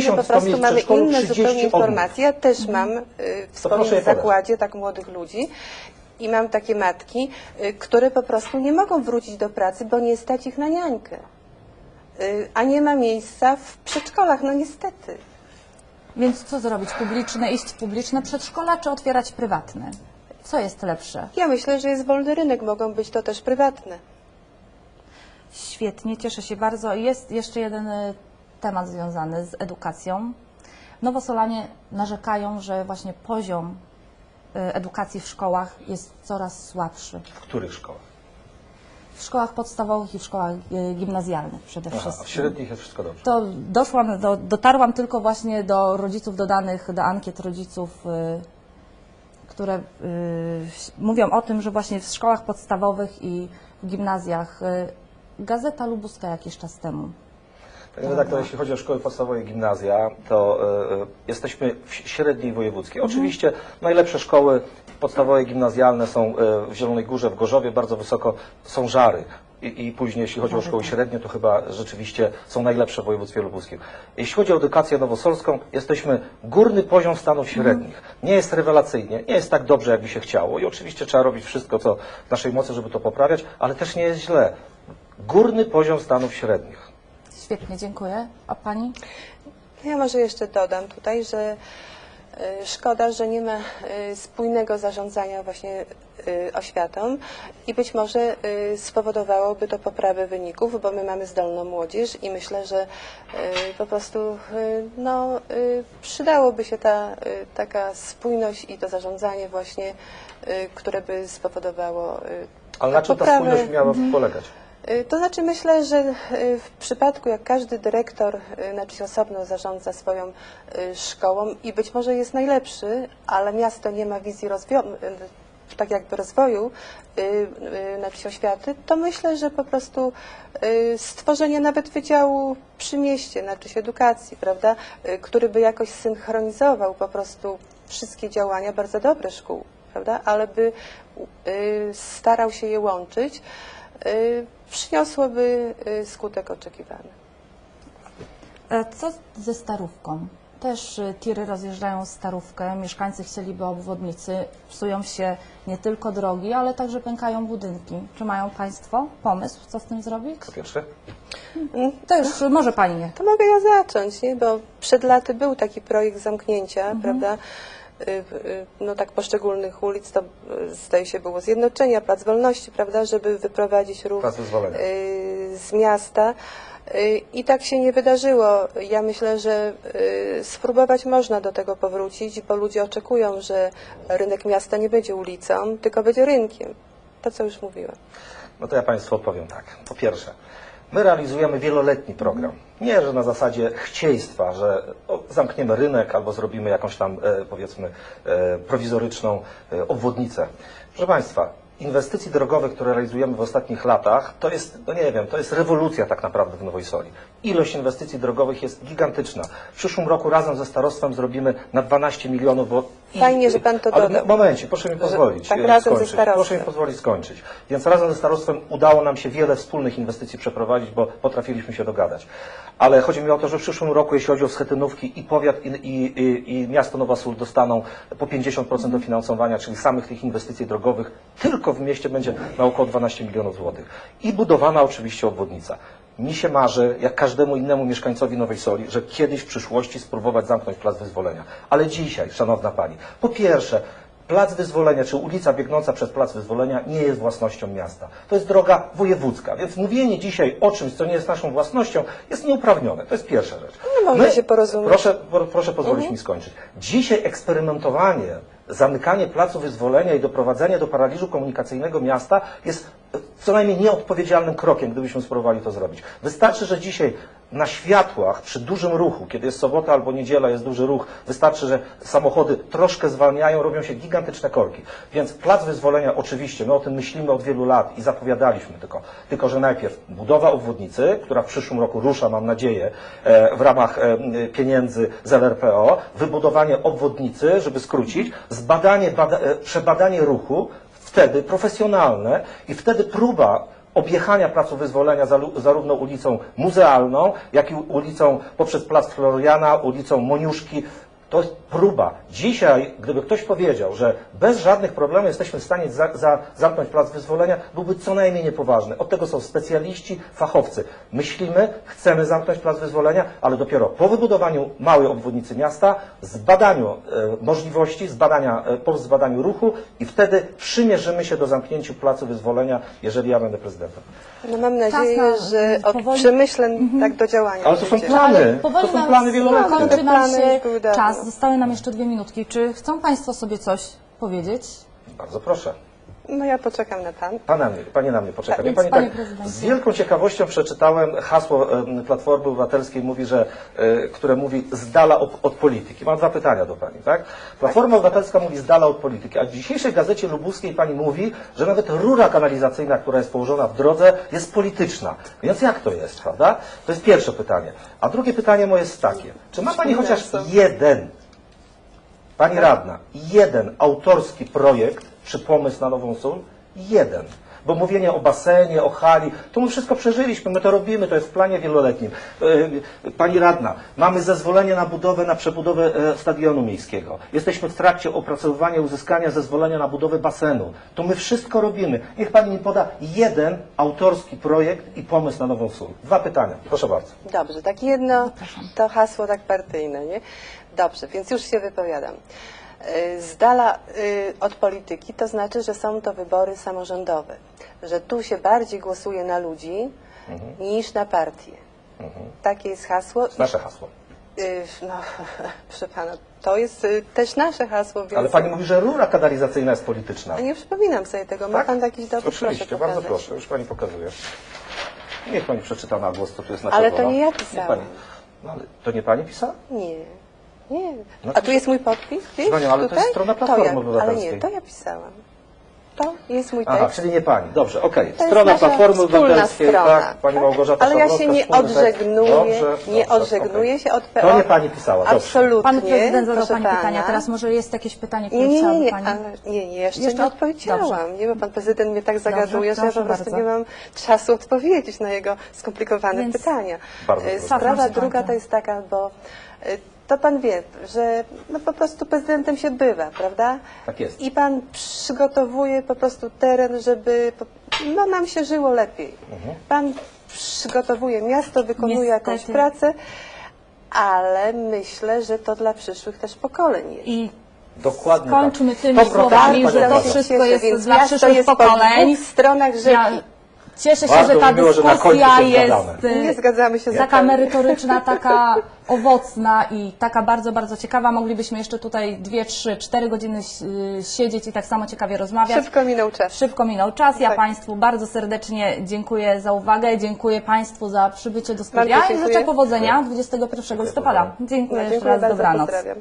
że po 1100 prostu mamy inne 30 zupełnie informacje. Ja też mam y, w proszę swoim podać. zakładzie tak młodych ludzi i mam takie matki, y, które po prostu nie mogą wrócić do pracy, bo nie stać ich na niańkę. Y, A nie ma miejsca w przedszkolach, no niestety. Więc co zrobić? Publiczne, iść w publiczne przedszkola, czy otwierać prywatne? Co jest lepsze? Ja myślę, że jest wolny rynek, mogą być to też prywatne. Świetnie, cieszę się bardzo. Jest jeszcze jeden e, temat związany z edukacją. Nowosolanie narzekają, że właśnie poziom e, edukacji w szkołach jest coraz słabszy. W których szkołach? W szkołach podstawowych i w szkołach e, gimnazjalnych przede Aha, a wszystkim. w średnich jest wszystko dobrze. To doszłam, do, dotarłam tylko właśnie do rodziców, do danych, do ankiet rodziców, y, które y, mówią o tym, że właśnie w szkołach podstawowych i w gimnazjach y, Gazeta Lubuska jakiś czas temu. Panie redaktor, jeśli chodzi o szkoły podstawowe i gimnazja, to e, jesteśmy w średniej wojewódzkiej. Oczywiście najlepsze szkoły podstawowe i gimnazjalne są e, w Zielonej Górze, w Gorzowie, bardzo wysoko są żary. I, I później, jeśli chodzi o szkoły średnie, to chyba rzeczywiście są najlepsze w województwie lubuskim. Jeśli chodzi o edukację nowosolską, jesteśmy górny poziom stanów średnich. Nie jest rewelacyjnie, nie jest tak dobrze, jakby się chciało. I oczywiście trzeba robić wszystko, co w naszej mocy, żeby to poprawiać, ale też nie jest źle. Górny poziom stanów średnich. Świetnie, dziękuję. A Pani? Ja może jeszcze dodam tutaj, że y, szkoda, że nie ma y, spójnego zarządzania właśnie y, oświatą i być może y, spowodowałoby to poprawę wyników, bo my mamy zdolną młodzież i myślę, że y, po prostu y, no, y, przydałoby się ta y, taka spójność i to zarządzanie właśnie, y, które by spowodowało y, Ale na czym ta poprawę- spójność miała polegać? Y, To znaczy myślę, że y, w przypadku jak każdy dyrektor y, znaczy osobno zarządza swoją szkołą i być może jest najlepszy, ale miasto nie ma wizji rozwoju, tak jakby rozwoju znaczy oświaty, to myślę, że po prostu stworzenie nawet wydziału przy mieście, znaczy edukacji, prawda, który by jakoś synchronizował po prostu wszystkie działania bardzo dobre szkół, prawda, ale by starał się je łączyć, przyniosłoby y, skutek oczekiwany. E, Co ze starówką? Też y, tiry rozjeżdżają starówkę, mieszkańcy chcieliby obwodnicy, psują się nie tylko drogi, ale także pękają budynki. Czy mają Państwo pomysł, co z tym zrobić? Po pierwsze. Mm, To już może Pani nie. To mogę ja zacząć, nie? bo przed laty był taki projekt zamknięcia, prawda? Y, y, No tak poszczególnych ulic, to y, zdaje się było Zjednoczenia, Plac Wolności, prawda, żeby wyprowadzić ruch z miasta. I tak się nie wydarzyło. Ja myślę, że spróbować można do tego powrócić, bo ludzie oczekują, że rynek miasta nie będzie ulicą, tylko będzie rynkiem. To, co już mówiłam. No to ja Państwu odpowiem tak. Po pierwsze, my realizujemy wieloletni program. Nie, że na zasadzie chcieństwa, że zamkniemy rynek albo zrobimy jakąś tam, e, powiedzmy, e, prowizoryczną e, obwodnicę. Proszę Państwa, inwestycji drogowych, które realizujemy w ostatnich latach, to jest, no nie wiem, to jest rewolucja tak naprawdę w Nowej Soli. Ilość inwestycji drogowych jest gigantyczna. W przyszłym roku razem ze starostwem zrobimy na 12 milionów, bo... Fajnie, że pan to Ale dodał. momencie, proszę mi pozwolić tak razem ze skończyć. starostwem. Proszę mi pozwolić skończyć. Więc razem ze starostwem udało nam się wiele wspólnych inwestycji przeprowadzić, bo potrafiliśmy się dogadać. Ale chodzi mi o to, że w przyszłym roku, jeśli chodzi o schetynówki, i powiat, i, i, i, i miasto Nowa Sól dostaną po 50% dofinansowania, czyli samych tych inwestycji drogowych, tylko w mieście będzie na około 12 milionów złotych. I budowana oczywiście obwodnica. Mi się marzy, jak każdemu innemu mieszkańcowi Nowej Soli, że kiedyś w przyszłości spróbować zamknąć Plac Wyzwolenia. Ale dzisiaj, Szanowna Pani, po pierwsze, Plac Wyzwolenia, czy ulica biegnąca przez Plac Wyzwolenia nie jest własnością miasta. To jest droga wojewódzka, więc mówienie dzisiaj o czymś, co nie jest naszą własnością, jest nieuprawnione. To jest pierwsza rzecz. No, można się porozumieć. Proszę, pro- proszę pozwolić mi skończyć. Dzisiaj eksperymentowanie, zamykanie Placu Wyzwolenia i doprowadzenie do paraliżu komunikacyjnego miasta jest co najmniej nieodpowiedzialnym krokiem, gdybyśmy spróbowali to zrobić. Wystarczy, że dzisiaj na światłach przy dużym ruchu, kiedy jest sobota albo niedziela, jest duży ruch, wystarczy, że samochody troszkę zwalniają, robią się gigantyczne korki. Więc Plac Wyzwolenia oczywiście, my o tym myślimy od wielu lat i zapowiadaliśmy tylko, tylko że najpierw budowa obwodnicy, która w przyszłym roku rusza, mam nadzieję, e, w ramach e, pieniędzy z LRPO, wybudowanie obwodnicy, żeby skrócić, zbadanie, bada, e, przebadanie ruchu, wtedy profesjonalne i wtedy próba objechania Placu Wyzwolenia zarówno ulicą Muzealną, jak i ulicą poprzez Plac Floriana, ulicą Moniuszki. To jest próba. Dzisiaj, gdyby ktoś powiedział, że bez żadnych problemów jesteśmy w stanie za, za, zamknąć Plac Wyzwolenia, byłby co najmniej niepoważny. Od tego są specjaliści, fachowcy. Myślimy, chcemy zamknąć Plac Wyzwolenia, ale dopiero po wybudowaniu małej obwodnicy miasta, zbadaniu e, możliwości, zbadania, e, po zbadaniu ruchu i wtedy przymierzymy się do zamknięcia Placu Wyzwolenia, jeżeli ja będę prezydentem. No mam nadzieję, Czas na- że od powoli- przemyśleń tak do działania. Ale to są dojdzie. plany. Ale powoli To są nam plany wieloletnie. Kończy nam Plany się już były dawno. czas. Zostały nam jeszcze dwie minutki. Czy chcą Państwo sobie coś powiedzieć? Bardzo proszę. No ja poczekam na pan. Pana, mnie- panie na mnie poczeka. Tak, Wie pani, panie tak, prezydencie. z wielką ciekawością przeczytałem hasło em, Platformy Obywatelskiej, mówi, że, e, które mówi z dala od, od polityki. Mam dwa pytania do pani. Tak? Platforma Obywatelska mówi z dala od polityki, a w dzisiejszej gazecie lubuskiej pani mówi, że nawet rura kanalizacyjna, która jest położona w drodze, jest polityczna. Więc jak to jest, prawda? To jest pierwsze pytanie. A drugie pytanie moje jest takie. Czy ma pani chociaż jeden Pani radna, jeden autorski projekt czy pomysł na nową sól? Jeden. Bo mówienie o basenie, o hali, to my wszystko przeżyliśmy, my to robimy, to jest w planie wieloletnim. E, Pani radna, mamy zezwolenie na budowę, na przebudowę e, stadionu miejskiego. Jesteśmy w trakcie opracowywania, uzyskania zezwolenia na budowę basenu. To my wszystko robimy. Niech Pani mi poda jeden autorski projekt i pomysł na nową sól. Dwa pytania, proszę bardzo. Dobrze, tak jedno to hasło tak partyjne, nie? Dobrze, więc już się wypowiadam. Y, Z dala y, od polityki to znaczy, że są to wybory samorządowe, że tu się bardziej głosuje na ludzi niż na partie. Takie jest hasło. Nasze hasło. Y, No, proszę pana, to jest też nasze hasło, więc... Ale Pani mówi, że rura kanalizacyjna jest polityczna. A nie przypominam sobie tego. Ma Tak? pan jakiś dowód? Oczywiście, proszę bardzo proszę, już Pani pokazuje. Niech Pani przeczyta na głos, co tu jest na Ale to nie ja pisałam. Pani. No ale to nie Pani pisała? Nie. Nie. No A to- tu jest mój podpis? Gdzieś? Panią, ale to jest strona Platformy ja, Ale Obywatelskiej. nie, to ja pisałam. To jest mój Aha, tekst. czyli nie Pani. Dobrze, okej. To jest Strona nasza Platformy wspólna Obywatelskiej, strona, tak, Pani Małgorzata Ale ja się nie wspólny tekst. odżegnuję, Dobrze, nie dobrze, odżegnuję okej. się od PO. To nie Pani pisała, dobrze. Absolutnie. Pan prezydent zadał proszę Pani pana. pytania. Teraz może jest jakieś pytanie, które Nie, nie, nie, chciałaby nie, Pani... ale nie, nie, jeszcze, Jeszcze? nie odpowiedziałam. Dobrze. Nie, bo pan prezydent mnie tak zagaduje, że ja proszę po prostu bardzo. nie mam czasu odpowiedzieć na jego skomplikowane Więc- pytania. Bardzo E, proszę. Sprawa druga bardzo. to jest taka, bo e, to pan wie, że no po prostu prezydentem się bywa, prawda? Tak jest. I pan przygotowuje po prostu teren, żeby po- no, nam się żyło lepiej. Mhm. Pan przygotowuje miasto, wykonuje Niestety. jakąś pracę, ale myślę, że to dla przyszłych też pokoleń jest. I Dokładnie skończmy tak. tymi 100% słowami, Pani że to wszystko jest Więc dla miasto przyszłych jest po pokoleń. dwóch stronach rzeki. Ja cieszę się, Bardzo że ta mi miło, że na końcu dyskusja się jest zgadzamy. y, Nie zgadzamy się taka zupełnie. merytoryczna, taka owocna i taka bardzo, bardzo ciekawa. Moglibyśmy jeszcze tutaj dwie, trzy, cztery godziny y, siedzieć i tak samo ciekawie rozmawiać. Szybko minął czas. Szybko minął czas. Ja Tak. Państwu bardzo serdecznie dziękuję za uwagę. Dziękuję Państwu za przybycie do studia i dziękuję. życzę powodzenia 21 listopada. Dziękuję No, jeszcze raz. bardzo, Dobranoc. pozdrawiam.